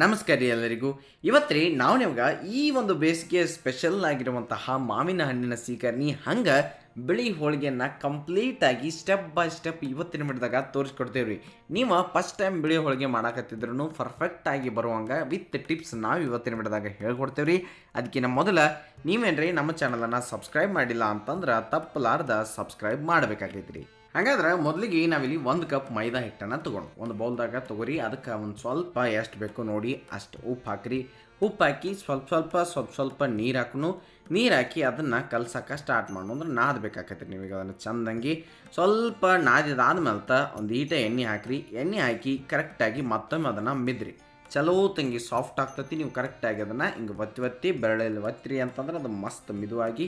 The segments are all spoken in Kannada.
ನಮಸ್ಕಾರ ರೀ ಎಲ್ಲರಿಗೂ. ಇವತ್ತು ರೀ ನಾವು ನಿಮ್ಗೆ ಈ ಒಂದು ಬೇಸಿಗೆ ಸ್ಪೆಷಲ್ ಆಗಿರುವಂತಹ ಮಾವಿನ ಹಣ್ಣಿನ ಸೀಕರ್ಣಿ ಹಂಗೆ ಬಿಳಿ ಹೋಳಿಗೆಯನ್ನು ಕಂಪ್ಲೀಟಾಗಿ ಸ್ಟೆಪ್ ಬೈ ಸ್ಟೆಪ್ ಇವತ್ತಿನ ಮಿಡ್ದಾಗ ತೋರಿಸ್ಕೊಡ್ತೇವೆ ರೀ. ನೀವು ಫಸ್ಟ್ ಟೈಮ್ ಬಿಳಿ ಹೋಳಿಗೆ ಮಾಡಕತ್ತಿದ್ರು ಪರ್ಫೆಕ್ಟಾಗಿ ಬರುವಂಗೆ ವಿತ್ ಟಿಪ್ಸ್ ನಾವು ಇವತ್ತಿನ ಮಿಡ್ದಾಗ ಹೇಳ್ಕೊಡ್ತೇವೆ ರೀ. ಅದಕ್ಕಿಂತ ಮೊದಲ ರೀ ನಮ್ಮ ಚಾನಲನ್ನು ಸಬ್ಸ್ಕ್ರೈಬ್ ಮಾಡಿಲ್ಲ ಅಂತಂದ್ರೆ ತಪ್ಪಲಾರ್ದ ಸಬ್ಸ್ಕ್ರೈಬ್ ಮಾಡಬೇಕಾಗೈತೆ ರೀ ಹಾಗಾದ್ರೆ ಮೊದಲಿಗೆ ನಾವಿಲ್ಲಿ ಒಂದು ಕಪ್ ಮೈದಾ ಹಿಟ್ಟನ್ನು ತೊಗೊಂಡು, ಒಂದು ಬೌಲ್ದಾಗ ತಗೋರಿ, ಅದಕ್ಕೆ ಒಂದು ಸ್ವಲ್ಪ ಎಷ್ಟು ಬೇಕು ನೋಡಿ ಅಷ್ಟು ಉಪ್ಪು ಹಾಕ್ರಿ. ಉಪ್ಪು ಹಾಕಿ ಸ್ವಲ್ಪ ಸ್ವಲ್ಪ ಸ್ವಲ್ಪ ಸ್ವಲ್ಪ ನೀರು ಹಾಕುನು. ನೀರು ಹಾಕಿ ಅದನ್ನು ಕಲ್ಸಕ್ಕೆ ಸ್ಟಾರ್ಟ್ ಮಾಡು ಅಂದ್ರೆ ನಾದಬೇಕಾಕೈತಿ ನೀವೀಗ ಅದನ್ನು ಚಂದಂಗಿ. ಸ್ವಲ್ಪ ನಾದಿದಾದ್ಮೇಲೆ ಒಂದು ಈಟ ಎಣ್ಣೆ ಹಾಕ್ರಿ. ಎಣ್ಣೆ ಹಾಕಿ ಕರೆಕ್ಟಾಗಿ ಮತ್ತೊಮ್ಮೆ ಅದನ್ನು ಮಿದ್ರಿ. ಚಲೋ ತಂಗಿ ಸಾಫ್ಟ್ ಆಗ್ತತಿ, ನೀವು ಕರೆಕ್ಟಾಗಿ ಅದನ್ನು ಹಿಂಗೆ ಒತ್ತಿ ಒತ್ತಿ ಬೆರಳಲ್ಲಿ ಒತ್ತಿರಿ ಅಂತಂದ್ರೆ ಅದು ಮಸ್ತ್ ಮಿದುವಾಗಿ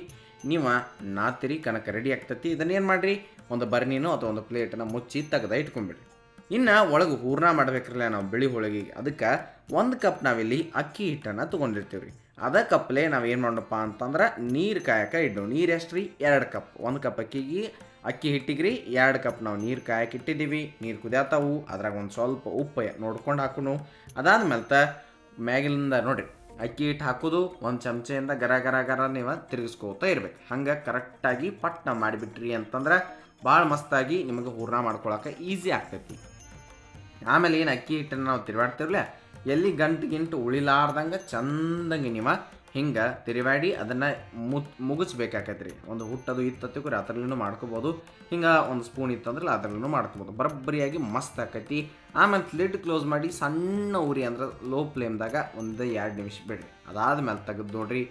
ನೀವು ನಾತಿರಿ, ಕನಕ ರೆಡಿ ಆಗ್ತತಿ. ಇದನ್ನೇನು ಮಾಡಿರಿ? ಒಂದು ಬರ್ನಿನೋ ಅಥವಾ ಒಂದು ಪ್ಲೇಟನ್ನು ಮುಚ್ಚಿ ತೆಗೆದ ಇಟ್ಕೊಂಬಿಡ್ರಿ ಇನ್ನು ಒಳಗೆ ಹೂರ್ಣ ಮಾಡ್ಬೇಕ್ರಲ್ಲ ನಾವು ಬಿಳಿ ಹೋಳಿಗೆಗೆ ಅದಕ್ಕೆ ಒಂದು ಕಪ್ ನಾವಿಲ್ಲಿ ಅಕ್ಕಿ ಹಿಟ್ಟನ್ನು ತೊಗೊಂಡಿರ್ತೀವಿ ರೀ ಅದ ಕಪ್ಲೆ ನಾವು ಏನು ಮಾಡೋಣಪ್ಪ ಅಂತಂದ್ರೆ ನೀರು ಕಾಯಕ್ಕೆ ಇಡ್ಡು ನೀರು ಎಷ್ಟು ರೀ ಎರಡು ಕಪ್ ಒಂದು ಕಪ್ ಅಕ್ಕಿಗೆ ಅಕ್ಕಿ ಹಿಟ್ಟಿಗೆ ರೀ ಎರಡು ಕಪ್ ನಾವು ನೀರು ಕಾಯಕ್ಕೆ ಇಟ್ಟಿದ್ದೀವಿ. ನೀರು ಕುದಿಯತ್ತವು ಅದ್ರಾಗ ಒಂದು ಸ್ವಲ್ಪ ಉಪ್ಪು ನೋಡ್ಕೊಂಡು ಹಾಕುನು. ಅದಾದ್ಮೇಲೆ ಮ್ಯಾಗಿಲಿಂದ ನೋಡಿರಿ, ಅಕ್ಕಿ ಹಿಟ್ಟು ಹಾಕೋದು ಒಂದು ಚಮಚೆಯಿಂದ ಗರ ಗರ ಗರ ನೀವು ತಿರುಗಿಸ್ಕೋತಾ ಇರ್ಬೇಕು. ಹಂಗೆ ಕರೆಕ್ಟಾಗಿ ಪಟ್ನ ಮಾಡಿಬಿಟ್ರಿ ಅಂತಂದ್ರೆ ಭಾಳ ಮಸ್ತಾಗಿ ನಿಮಗೆ ಹೂರ್ಣ ಮಾಡ್ಕೊಳಕ್ಕೆ ಈಸಿ ಆಗ್ತೈತಿ. ಆಮೇಲೆ ಏನು ಅಕ್ಕಿ ಹಿಟ್ಟನ್ನು ನಾವು ತಿರುವಾಡ್ತಿರ್ಲ ಎಲ್ಲಿ ಗಂಟು ಗಿಂಟು ಉಳಿಲಾರ್ದಂಗೆ ಚಂದಂಗೆ ನೀವು ಹಿಂಗೆ ತಿರಿವಾಡಿ ಅದನ್ನು ಮುತ್ ಮುಗಿಸ್ಬೇಕಾಕೈತೆ ರೀ ಒಂದು ಹುಟ್ಟದು ಇತ್ತತ್ತಿಗೂ ಅದರಲ್ಲೂ ಮಾಡ್ಕೋಬೋದು. ಹಿಂಗೆ ಒಂದು ಸ್ಪೂನ್ ಇತ್ತಂದ್ರೆ ಅದರಲ್ಲೂ ಮಾಡ್ಕೋಬೋದು. ಬರಬ್ಬರಿಯಾಗಿ ಮಸ್ತ್ ಆಕೈತಿ. ಆಮೇಲೆ ಲಿಡ್ ಕ್ಲೋಸ್ ಮಾಡಿ ಸಣ್ಣ ಉರಿ ಅಂದ್ರೆ ಲೋ ಫ್ಲೇಮ್ದಾಗ ಒಂದು ಎರಡು ನಿಮಿಷ ಬಿಡ್ರಿ. ಅದಾದಮೇಲೆ ತೆಗೆದು ನೋಡ್ರಿ,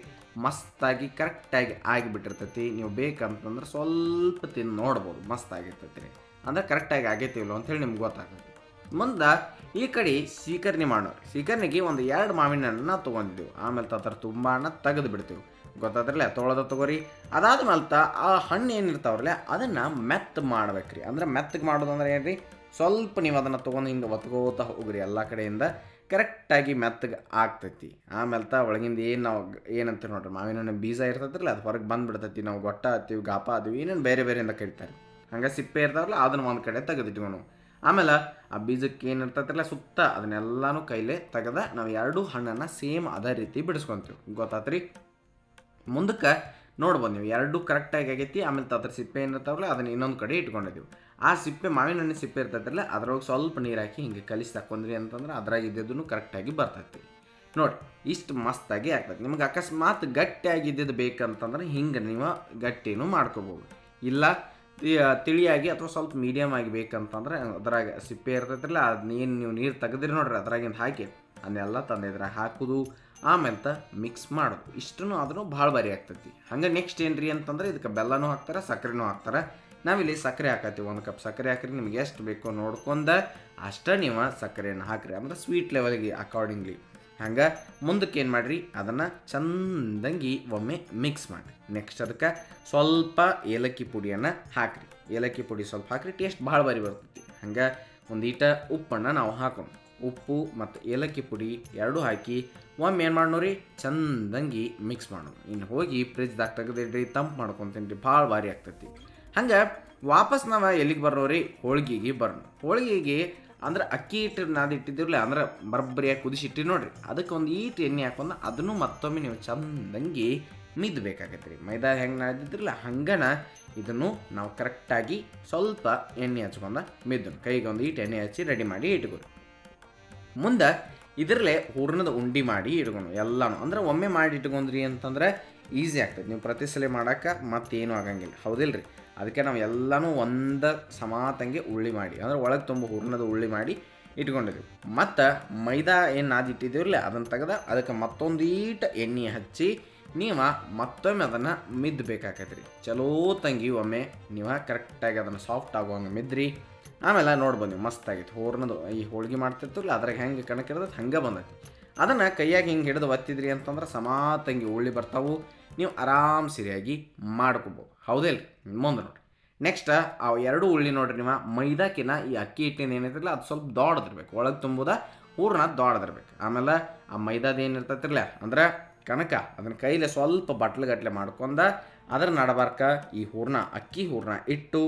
ಮಸ್ತಾಗಿ ಕರೆಕ್ಟಾಗಿ ಆಗಿಬಿಟ್ಟಿರ್ತೈತಿ. ನೀವು ಬೇಕಂತಂದ್ರೆ ಸ್ವಲ್ಪ ತಿಂದು ನೋಡ್ಬೋದು. ಮಸ್ತ್ ಆಗಿರ್ತೈತಿ ರೀ ಅಂದರೆ ಕರೆಕ್ಟಾಗಿ ಆಗೈತಿ ಅಂಥೇಳಿ ನಿಮ್ಗೆ ಗೊತ್ತಾಗ್ತೈತಿ. ಮುಂದೆ ಈ ಕಡೆ ಸೀಕರ್ಣಿ ಮಾಡೋರು ಸೀಕರ್ಣಿಗೆ ಒಂದು ಎರಡು ಮಾವಿನ ಹಣ್ಣನ್ನ ತೊಗೊಂಡಿದ್ದೆವು. ಆಮೇಲೆ ಅದರ ತುಂಬ ಹಣ್ಣ ತೆಗೆದು ಬಿಡ್ತೀವಿ. ಗೊತ್ತಾದ್ರಲ್ಲ? ತೊಳೆದ ತಗೋರಿ. ಅದಾದ್ಮೇಲೆ ತ ಆ ಹಣ್ಣು ಏನಿರ್ತಾವ್ರಲ್ಲ, ಅದನ್ನು ಮೆತ್ತ ಮಾಡ್ಬೇಕ್ರಿ. ಅಂದ್ರೆ ಮೆತ್ತಗೆ ಮಾಡೋದಂದ್ರೆ ಏನ್ರಿ? ಸ್ವಲ್ಪ ನೀವು ಅದನ್ನು ತೊಗೊಂಡು ಹಿಂಗೆ ಒತ್ಕೋತಾ ಹೋಗ್ರಿ ಎಲ್ಲ ಕಡೆಯಿಂದ. ಕರೆಕ್ಟಾಗಿ ಮೆತ್ತಗೆ ಆಗ್ತೈತಿ. ಆಮೇಲೆ ತ ಒಳಗಿಂದ ಏನು ನಾವು ಏನಂತೀವಿ ನೋಡ್ರಿ? ಮಾವಿನ ಹಣ್ಣು ಬೀಜ ಇರ್ತೈತಿರಲ್ಲ, ಅದು ಹೊರಗೆ ಬಂದುಬಿಡ್ತೈತಿ. ನಾವು ಗೊಟ್ಟ ಆತೀವಿ ಗಾಪ ಆತೀವಿ ಏನೇನು ಬೇರೆ ಬೇರೆಯಿಂದ ಕರಿತಾರೆ. ಹಂಗೆ ಸಿಪ್ಪೆ ಇರ್ತಾವಲ್ಲ, ಅದನ್ನು ಒಂದು ಕಡೆ ತೆಗೆದಿಟ್ಕೊಂಡು ಆಮೇಲೆ ಆ ಬೀಜಕ್ಕೆ ಏನು ಇರ್ತೈತಲ್ಲ ಸುತ್ತ ಅದನ್ನೆಲ್ಲನೂ ಕೈಲೇ ತೆಗೆದ ನಾವು ಎರಡೂ ಹಣ್ಣನ್ನು ಸೇಮ್ ಅದೇ ರೀತಿ ಬಿಡಿಸ್ಕೊಂತೀವಿ. ಗೊತ್ತಾತ್ರಿ? ಮುಂದಕ್ಕೆ ನೋಡ್ಬೋದು ನೀವು, ಎರಡೂ ಕರೆಕ್ಟಾಗಿ ಆಗೈತಿ, ಆಮೇಲೆ ಅದ್ರ ಸಿಪ್ಪೆ ಏನಿರ್ತಾವಲ್ಲ ಅದನ್ನ ಇನ್ನೊಂದು ಕಡೆ ಇಟ್ಕೊಂಡಿದ್ದೀವಿ ಆ ಸಿಪ್ಪೆ, ಮಾವಿನ ಹಣ್ಣಿನ ಸಿಪ್ಪೆ ಇರ್ತೈತಲ್ಲ, ಅದ್ರೊಳಗೆ ಸ್ವಲ್ಪ ನೀರು ಹಾಕಿ ಹಿಂಗೆ ಕಲಿಸಿ ತಕೊಂಡ್ರಿ ಅಂತಂದ್ರೆ ಅದ್ರಾಗ ಇದ್ದಿದ್ದನ್ನು ಕರೆಕ್ಟಾಗಿ ಬರ್ತೈತಿ. ನೋಡಿ, ಇಷ್ಟು ಮಸ್ತಾಗಿ ಆಗ್ತೈತಿ. ನಿಮ್ಗೆ ಅಕಸ್ಮಾತ್ ಗಟ್ಟಿಯಾಗಿದ್ದು ಬೇಕಂತಂದ್ರೆ ಹಿಂಗೆ ನೀವು ಗಟ್ಟಿನೂ ಮಾಡ್ಕೋಬೋದು. ಇಲ್ಲ ತಿಳಿಯಾಗಿ ಅಥವಾ ಸ್ವಲ್ಪ ಮೀಡಿಯಮ್ ಆಗಿ ಬೇಕಂತಂದ್ರೆ ಅದ್ರಾಗ ಸಿಪ್ಪೆ ಇರ್ತೈತಿಲ್ಲ ಅದು ಏನು ನೀವು ನೀರು ತೆಗೆದ್ರಿ ನೋಡ್ರಿ ಅದ್ರಾಗಿಂದ ಹಾಕಿ, ಅದನ್ನೆಲ್ಲ ತಂದು ಇದ್ರಾಗ ಹಾಕೋದು ಆಮೇಲೆ ಮಿಕ್ಸ್ ಮಾಡೋದು. ಇಷ್ಟೂ ಆದ್ರೂ ಭಾಳ ಭಾರಿ ಆಗ್ತೈತಿ. ಹಂಗೆ ನೆಕ್ಸ್ಟ್ ಏನ್ರಿ ಅಂತಂದ್ರೆ ಇದಕ್ಕೆ ಬೆಲ್ಲನೂ ಹಾಕ್ತಾರೆ ಸಕ್ಕರೆನೂ ಹಾಕ್ತಾರೆ. ನಾವಿಲ್ಲಿ ಸಕ್ಕರೆ ಹಾಕತ್ತೀವಿ, ಒಂದು ಕಪ್ ಸಕ್ಕರೆ ಹಾಕ್ರಿ, ನಿಮ್ಗೆ ಎಷ್ಟು ಬೇಕೋ ನೋಡ್ಕೊಂಡ ಅಷ್ಟೇ ನೀವು ಸಕ್ಕರೆಯನ್ನು ಹಾಕ್ರಿ. ಅಂದ್ರೆ ಸ್ವೀಟ್ ಲೆವೆಲ್ಗೆ ಅಕಾರ್ಡಿಂಗ್ಲಿ ಹಂಗೆ ಮುಂದಕ್ಕೆ ಏನು ಮಾಡಿರಿ? ಅದನ್ನು ಚಂದಂಗಿ ಒಮ್ಮೆ ಮಿಕ್ಸ್ ಮಾಡಿರಿ. ನೆಕ್ಸ್ಟ್ ಅದಕ್ಕೆ ಸ್ವಲ್ಪ ಏಲಕ್ಕಿ ಪುಡಿಯನ್ನು ಹಾಕ್ರಿ. ಏಲಕ್ಕಿ ಪುಡಿ ಸ್ವಲ್ಪ ಹಾಕ್ರಿ ಟೇಸ್ಟ್ ಭಾಳ ಬಾರಿ ಬರ್ತೈತಿ. ಹಂಗೆ ಒಂದು ಈಟ ಉಪ್ಪನ್ನು ನಾವು ಹಾಕೋಣ. ಉಪ್ಪು ಮತ್ತು ಏಲಕ್ಕಿ ಪುಡಿ ಎರಡೂ ಹಾಕಿ ಒಮ್ಮೆ ಏನು ಮಾಡೋರಿ ಚಂದಂಗಿ ಮಿಕ್ಸ್ ಮಾಡೋಣ. ಇನ್ನು ಹೋಗಿ ಫ್ರಿಜ್ದಾಗ ತೆಗೆದಿಡ್ರಿ, ತಂಪು ಮಾಡ್ಕೊತೀನಿ ಭಾಳ ಭಾರಿ ಆಗ್ತೈತಿ. ಹಂಗೆ ವಾಪಸ್ ನಾವು ಎಲ್ಲಿಗೆ ಬರೋರಿ ಹೋಳಿಗೆಗೆ ಬರೋಣ ಹೋಳ್ಗಿಗೆ ಅಂದ್ರೆ ಅಕ್ಕಿ ಹಿಟ್ಟು ನಾದಿಟ್ಟಿದ್ದಿರಲಿ ಅಂದ್ರೆ ಬರಬ್ಬರಿಯಾಗಿ ಕುದಿಸಿ ನೋಡಿರಿ. ಅದಕ್ಕೆ ಒಂದು ಈಟ್ ಎಣ್ಣೆ ಹಾಕೊಂಡು ಅದನ್ನು ಮತ್ತೊಮ್ಮೆ ನೀವು ಚಂದಂಗಿ ಮಿದ್ಬೇಕಾಗತ್ತೆ ರೀ ಮೈದಾ ಹೆಂಗೆ ನಾದಿದ್ರಲ್ಲ ಹಂಗನ ಇದನ್ನು ನಾವು ಕರೆಕ್ಟಾಗಿ ಸ್ವಲ್ಪ ಎಣ್ಣೆ ಹಚ್ಕೊಂಡ ಮಿದ್ದು ಕೈಗೆ ಒಂದು ಈಟ್ ಎಣ್ಣೆ ಹಚ್ಚಿ ರೆಡಿ ಮಾಡಿ ಇಟ್ಕೊರಿ. ಮುಂದೆ ಇದರಲ್ಲೇ ಹೂರ್ಣದ ಉಂಡಿ ಮಾಡಿ ಇಟ್ಕೊಂಡು ಎಲ್ಲನೂ. ಅಂದ್ರೆ ಒಮ್ಮೆ ಮಾಡಿ ಇಟ್ಕೊಂಡ್ರಿ ಅಂತಂದ್ರೆ ಈಸಿ ಆಗ್ತದೆ. ನೀವು ಪ್ರತಿ ಸಲ ಮಾಡೋಕ್ಕೆ ಮತ್ತೇನು ಆಗಂಗಿಲ್ಲ. ಹೌದಿಲ್ರಿ? ಅದಕ್ಕೆ ನಾವು ಎಲ್ಲನೂ ಒಂದ ಸಮಾತಂಗೆ ಉಳ್ಳಿ ಮಾಡಿ, ಅಂದ್ರೆ ಒಳಗೆ ತುಂಬ ಹೂರ್ಣದ ಉಳ್ಳಿ ಮಾಡಿ ಇಟ್ಕೊಂಡಿದ್ವಿ. ಮತ್ತು ಮೈದಾ ಏನು ನಾದಿಟ್ಟಿದ್ದೀವಿ ಅದನ್ನು ತೆಗೆದ ಅದಕ್ಕೆ ಮತ್ತೊಂದೀಟ ಎಣ್ಣೆ ಹಚ್ಚಿ ನೀವು ಮತ್ತೊಮ್ಮೆ ಅದನ್ನು ಮಿದ್ದಬೇಕಾಗತ್ತೆ ರೀ ಚಲೋ ತಂಗಿ ಒಮ್ಮೆ ನೀವು ಕರೆಕ್ಟಾಗಿ ಅದನ್ನು ಸಾಫ್ಟ್ ಆಗುವಂಗೆ ಮಿದ್ರಿ. ಆಮೇಲೆ ನೋಡ್ಬೋದು ನೀವು ಮಸ್ತ್ ಆಗಿತ್ತು ಹೂರ್ಣದು ಈ ಹೋಳ್ಗೆ ಮಾಡ್ತಿರ್ತಲ್ಲ ಅದ್ರಾಗ ಹೆಂಗೆ ಕಣಕ್ಕಿರೋದು ಹಂಗೆ ಬಂದೈತಿ. ಅದನ್ನು ಕೈಯಾಗಿ ಹಿಂಗೆ ಹಿಡಿದು ಒತ್ತಿದ್ರಿ ಅಂತಂದ್ರೆ ಸಮಾತಂಗಿ ಉಳ್ಳಿ ಬರ್ತಾವು. ನೀವು ಆರಾಮ್ ಸರಿಯಾಗಿ ಮಾಡ್ಕೋಬೋದು. ಹೌದಿಲ್ಲ ಮುಂದೆ ನೋಡ್ರಿ. ನೆಕ್ಸ್ಟ್ ಆ ಎರಡು ಉಳ್ಳಿ ನೋಡ್ರಿ ನೀವು. ಮೈದಾಕಿನ ಈ ಅಕ್ಕಿ ಹಿಟ್ಟಿನ ಏನೈತಿರಲ್ಲ ಅದು ಸ್ವಲ್ಪ ದೊಡ್ಡದಿರ್ಬೇಕು. ಒಳಗೆ ತುಂಬುದ ಹೂರ್ಣ ದೊಡ್ಡದಿರ್ಬೇಕು. ಆಮೇಲೆ ಆ ಮೈದಾದ ಏನಿರ್ತೈತಿರಲ್ಲ ಅಂದ್ರೆ ಕಣಕ ಅದನ್ನ ಕೈಲಿ ಸ್ವಲ್ಪ ಬಟ್ಲುಗಟ್ಲೆ ಮಾಡ್ಕೊಂಡ ಅದರ ನಡಬಾರ್ಕ ಈ ಹೂರ್ಣ, ಅಕ್ಕಿ ಹೂರ್ಣ ಇಟ್ಟು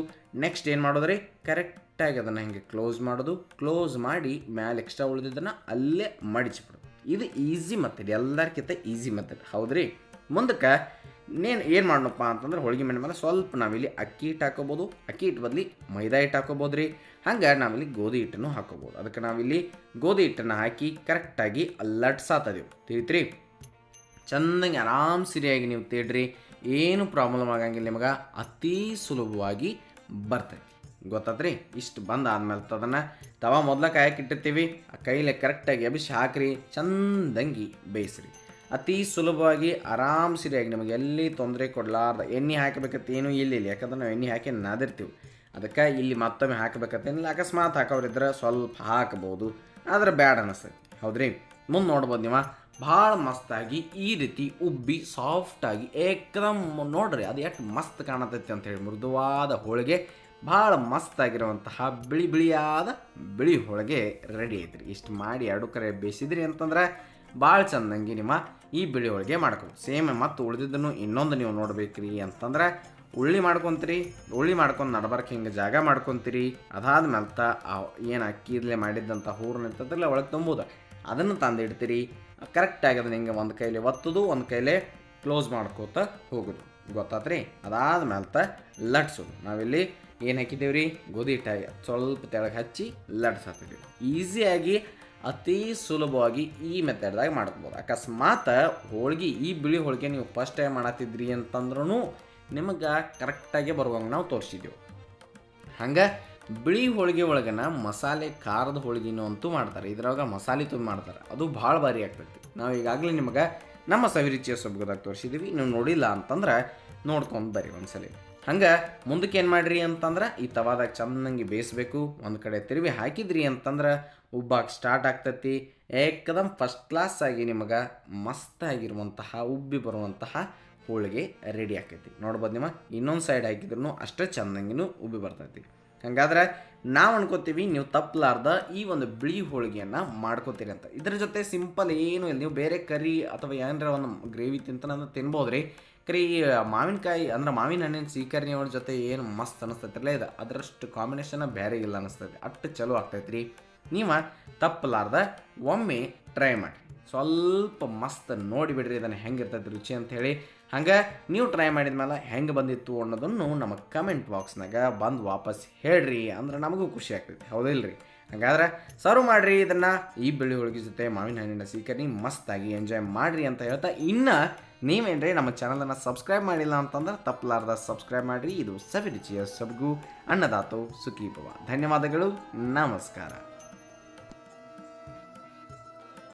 ನೆಕ್ಸ್ಟ್ ಏನು ಮಾಡೋದ್ರಿ? ಕರೆಕ್ಟಾಗಿ ಅದನ್ನು ಹಿಂಗೆ ಕ್ಲೋಸ್ ಮಾಡೋದು. ಕ್ಲೋಸ್ ಮಾಡಿ ಮ್ಯಾಲೆ ಎಕ್ಸ್ಟ್ರಾ ಉಳಿದಿದ್ದನ್ನು ಅಲ್ಲೇ ಮಡಿಚಿಬಿಡೋದು ಇದು ಈಸಿ ಮೆಥಡ್ ಎಲ್ಲರಿಗಿಂತ ಈಸಿ ಮೆಥಡ್ ಹೌದ್ರಿ? ಮುಂದಕ್ಕೆ ನೇನು ಏನು ಮಾಡೋಣಪ್ಪ ಅಂತಂದ್ರೆ ಹೋಳಿಗೆ ಮಣ್ಣ ಮೇಲೆ ಸ್ವಲ್ಪ ನಾವಿಲ್ಲಿ ಅಕ್ಕಿ ಹಿಟ್ಟು ಹಾಕೋಬೋದು. ಅಕ್ಕಿ ಹಿಟ್ಟು ಬದಲಿ ಮೈದಾ ಹಿಟ್ಟು ಹಾಕೋಬೋದು ರೀ ಹಂಗೆ ನಾವಿಲ್ಲಿ ಗೋಧಿ ಹಿಟ್ಟನ್ನು ಹಾಕೋಬೋದು. ಅದಕ್ಕೆ ನಾವಿಲ್ಲಿ ಗೋಧಿ ಹಿಟ್ಟನ್ನು ಹಾಕಿ ಕರೆಕ್ಟಾಗಿ ಲಟ್ಸಾತದೇವು ತಿಳಿತ್ರಿ? ಚೆನ್ನಾಗಿ ಆರಾಮ್ ಸರಿಯಾಗಿ ನೀವು ತೇಡ್ರಿ ಏನು ಪ್ರಾಬ್ಲಮ್ ಆಗಂಗಿಲ್ಲ ನಿಮಗೆ. ಅತಿ ಸುಲಭವಾಗಿ ಬರ್ತೈತಿ ಗೊತ್ತಾತ್ರಿ ಇಷ್ಟು ಬಂದು ಆದ್ಮೇಲೆ ಅದನ್ನು ತವ ಮೊದ್ಲ ಕಾಯಕ್ಕೆ ಇಟ್ಟಿರ್ತೀವಿ. ಆ ಕೈಲೆ ಕರೆಕ್ಟಾಗಿ ಎಬಿಸಿ ಹಾಕ್ರಿ, ಚಂದಂಗಿ ಬೇಯಿಸ್ರಿ. ಅತಿ ಸುಲಭವಾಗಿ ಆರಾಮ್ ಸರಿಯಾಗಿ ನಿಮಗೆ ಎಲ್ಲಿ ತೊಂದರೆ ಕೊಡಲಾರ್ದ ಎಣ್ಣೆ ಹಾಕಬೇಕಂತ ಏನೂ ಇಲ್ಲ ಇಲ್ಲಿ, ಯಾಕಂದ್ರೆ ನಾವು ಎಣ್ಣೆ ಹಾಕಿ ನಾದಿರ್ತೀವಿ. ಅದಕ್ಕೆ ಇಲ್ಲಿ ಮತ್ತೊಮ್ಮೆ ಹಾಕಬೇಕಂತೇನಿಲ್ಲ ಅಕಸ್ಮಾತ್ ಹಾಕೋರಿದ್ರೆ ಸ್ವಲ್ಪ ಹಾಕ್ಬೋದು. ಆದ್ರೆ ಬ್ಯಾಡ ಅನಿಸ್ತೈತಿ. ಹೌದ್ರಿ? ಮುಂದೆ ನೋಡ್ಬೋದು ನೀವು. ಭಾಳ ಮಸ್ತಾಗಿ ಈ ರೀತಿ ಉಬ್ಬಿ ಸಾಫ್ಟಾಗಿ ಏಕದಮ್ ನೋಡ್ರಿ, ಅದು ಎಷ್ಟು ಮಸ್ತ್ ಕಾಣತೈತಿ ಅಂತ ಹೇಳಿ ಮೃದುವಾದ ಹೋಳಿಗೆ ಭಾಳ ಮಸ್ತಾಗಿರುವಂತಹ ಬಿಳಿ ಬಿಳಿಯಾದ ಬಿಳಿ ಹೋಳಿಗೆ ರೆಡಿ ಐತ್ರಿ. ಇಷ್ಟು ಮಾಡಿ ಎರಡು ಕರೆ ಬೇಯಿಸಿದ್ರಿ ಅಂತಂದ್ರೆ ಭಾಳ ಚಂದಂಗಿ ನಿಮ್ಮ ಈ ಬಿಳಿ ಹೋಳಿಗೆ ಮಾಡ್ಕೋಬೋದು. ಸೇಮ್ ಮತ್ತು ಉಳಿದಿದ್ದನ್ನು ಇನ್ನೊಂದು ನೀವು ನೋಡ್ಬೇಕ್ರಿ ಅಂತಂದ್ರೆ ಉಳ್ಳಿ ಮಾಡ್ಕೊತೀರಿ, ಉಳ್ಳಿ ಮಾಡ್ಕೊಂಡು ನಡಬಾರ್ಕ ಹಿಂಗೆ ಜಾಗ ಮಾಡ್ಕೊಂತೀರಿ. ಅದಾದ್ಮೇಲೆ ತ ಏನು ಅಕ್ಕಿದ್ಲೆ ಮಾಡಿದ್ದಂಥ ಹೂರ್ನ ಇರ್ತದಲ್ಲ ಒಳಗೆ ತುಂಬೋದು. ಅದನ್ನು ತಂದಿಡ್ತೀರಿ. ಕರೆಕ್ಟಾಗಿ ಅದನ್ನ ಹಿಂಗೆ ಒಂದು ಕೈಲಿ ಒತ್ತದು, ಒಂದು ಕೈಲೇ ಕ್ಲೋಸ್ ಮಾಡ್ಕೋತ ಹೋಗೋದು. ಗೊತ್ತಾತ್ರಿ? ಅದಾದ್ಮೇಲೆ ತ ಲಟ್ಸೋದು. ನಾವಿಲ್ಲಿ ಏನು ಹಾಕಿದ್ದೇವ್ರಿ? ಗೋಧಿ ಹಿಟ್ಟಾಗಿ ಸ್ವಲ್ಪ ತೆಳಗೆ ಹಚ್ಚಿ ಲಟ್ಸಾತಿದ್ದೀವಿ ಈಸಿಯಾಗಿ, ಅತಿ ಸುಲಭವಾಗಿ ಈ ಮೆಥಡ್ದಾಗ ಮಾಡ್ಕೋಬೋದು. ಅಕಸ್ಮಾತ್ ಹೋಳಿಗೆ, ಈ ಬಿಳಿ ಹೋಳಿಗೆ ನೀವು ಫಸ್ಟ್ ಟೈಮ್ ಮಾಡತ್ತಿದ್ರಿ ಅಂತಂದ್ರೂ ನಿಮಗೆ ಕರೆಕ್ಟಾಗಿ ಬರುವಂಗೆ ನಾವು ತೋರಿಸಿದ್ದೆವು. ಹಂಗೆ ಬಿಳಿ ಹೋಳಿಗೆ ಒಳಗನ ಮಸಾಲೆ ಖಾರದ ಹೋಳಿಗೆನೂ ಅಂತೂ ಮಾಡ್ತಾರೆ. ಇದ್ರೊಳಗೆ ಮಸಾಲೆ ತುಂಬಿ ಮಾಡ್ತಾರೆ. ಅದು ಭಾಳ ಭಾರಿ ಆಗ್ತೈತಿ. ನಾವು ಈಗಾಗಲೇ ನಿಮಗೆ ನಮ್ಮ ಸವಿರುಚಿಯ ಸೊಬಗದಾಗ ತೋರಿಸಿದ್ದೀವಿ. ನೀವು ನೋಡಿಲ್ಲ ಅಂತಂದ್ರೆ ನೋಡ್ಕೊಂಡು ಬರ್ರಿ ಒಂದ್ಸಲಿ. ಹಂಗೆ ಮುಂದಕ್ಕೆ ಏನು ಮಾಡಿರಿ ಅಂತಂದ್ರೆ ಈ ತವಾದಾಗ ಚೆನ್ನಾಗಿ ಬೇಯಿಸ್ಬೇಕು, ಒಂದು ಕಡೆ ತಿರುವಿ ಹಾಕಿದ್ರಿ ಅಂತಂದ್ರೆ ಉಬ್ಬಾಕ್ ಸ್ಟಾರ್ಟ್ ಆಗ್ತೈತಿ. ಏಕದಮ್ ಫಸ್ಟ್ ಕ್ಲಾಸ್ ಆಗಿ ನಿಮಗೆ ಮಸ್ತಾಗಿರುವಂತಹ, ಉಬ್ಬಿ ಬರುವಂತಹ ಹೋಳಿಗೆ ರೆಡಿ ಆಕೈತಿ. ನೋಡ್ಬೋದು ನಿಮ್ಮ ಇನ್ನೊಂದು ಸೈಡ್ ಹಾಕಿದ್ರು ಅಷ್ಟೇ ಚಂದಂಗಿನೂ ಉಬ್ಬಿ ಬರ್ತೈತಿ. ಹಂಗಾದ್ರೆ ನಾವು ಅನ್ಕೋತೀವಿ ನೀವು ತಪ್ಪಲಾರ್ದ ಈ ಒಂದು ಬಿಳಿ ಹೋಳಿಗೆಯನ್ನು ಮಾಡ್ಕೋತೀರಿ ಅಂತ. ಇದ್ರ ಜೊತೆ ಸಿಂಪಲ್ ಏನು ಇಲ್ಲ. ನೀವು ಬೇರೆ ಕರಿ ಅಥವಾ ಏನಾರ ಒಂದು ಗ್ರೇವಿ ತಿಂತಾನಂದ್ರೆ ತಿನ್ಬೋದು ರೀ ಕರಿ, ಮಾವಿನಕಾಯಿ ಅಂದ್ರೆ ಮಾವಿನ ಹಣ್ಣಿನ ಸೀಕರ್ಣಿಯವ್ರ ಜೊತೆ ಏನು ಮಸ್ತ್ ಅನಿಸ್ತೈತಿರಲ್ಲ ಇದು? ಅದರಷ್ಟು ಕಾಂಬಿನೇಷನ್ ಬೇರೆ ಇಲ್ಲ ಅನಿಸ್ತೈತಿ. ಅಷ್ಟು ಚಲೋ ಆಗ್ತೈತಿ ರೀ ನೀವು ತಪ್ಪಲಾರ್ದ ಒಮ್ಮೆ ಟ್ರೈ ಮಾಡಿ. ಸ್ವಲ್ಪ ಮಸ್ತ್ ನೋಡಿಬಿಡ್ರಿ ಇದನ್ನು ಹೆಂಗಿರ್ತೈತಿ ರುಚಿ ಅಂತ ಹೇಳಿ. ಹಂಗೆ ನೀವು ಟ್ರೈ ಮಾಡಿದ ಮೇಲೆ ಹೆಂಗೆ ಬಂದಿತ್ತು ಅನ್ನೋದನ್ನು ನಮ್ಮ ಕಮೆಂಟ್ ಬಾಕ್ಸ್ನಾಗ ಬಂದು ವಾಪಸ್ ಹೇಳ್ರಿ ಅಂದ್ರೆ ನಮಗೂ ಖುಷಿ ಆಗ್ತೈತಿ. ಹೌದಿಲ್ರಿ? ಹಾಗಾದ್ರೆ ಸರ್ವ್ ಮಾಡಿರಿ, ಇದನ್ನು ಈ ಬೆಳ್ಳಿ ಹೋಳಿಗೆ ಜೊತೆ ಮಾವಿನ ಹಣ್ಣಿನ ಸೀಕರ್ಣಿ ಮಸ್ತಾಗಿ ಎಂಜಾಯ್ ಮಾಡ್ರಿ ಅಂತ ಹೇಳ್ತಾ, ಇನ್ನು ನೀವೇನ್ರಿ ನಮ್ಮ ಚಾನಲನ್ನು ಸಬ್ಸ್ಕ್ರೈಬ್ ಮಾಡಿಲ್ಲ ಅಂತಂದ್ರೆ ತಪ್ಪಲಾರ್ದ ಸಬ್ಸ್ಕ್ರೈಬ್ ಮಾಡಿರಿ, ಇದು ಸವಿರುಚಿಯ ಸಬ್ಗು ಅನ್ನದಾತು ಸುಖೀಭವ. ಧನ್ಯವಾದಗಳು, ನಮಸ್ಕಾರ.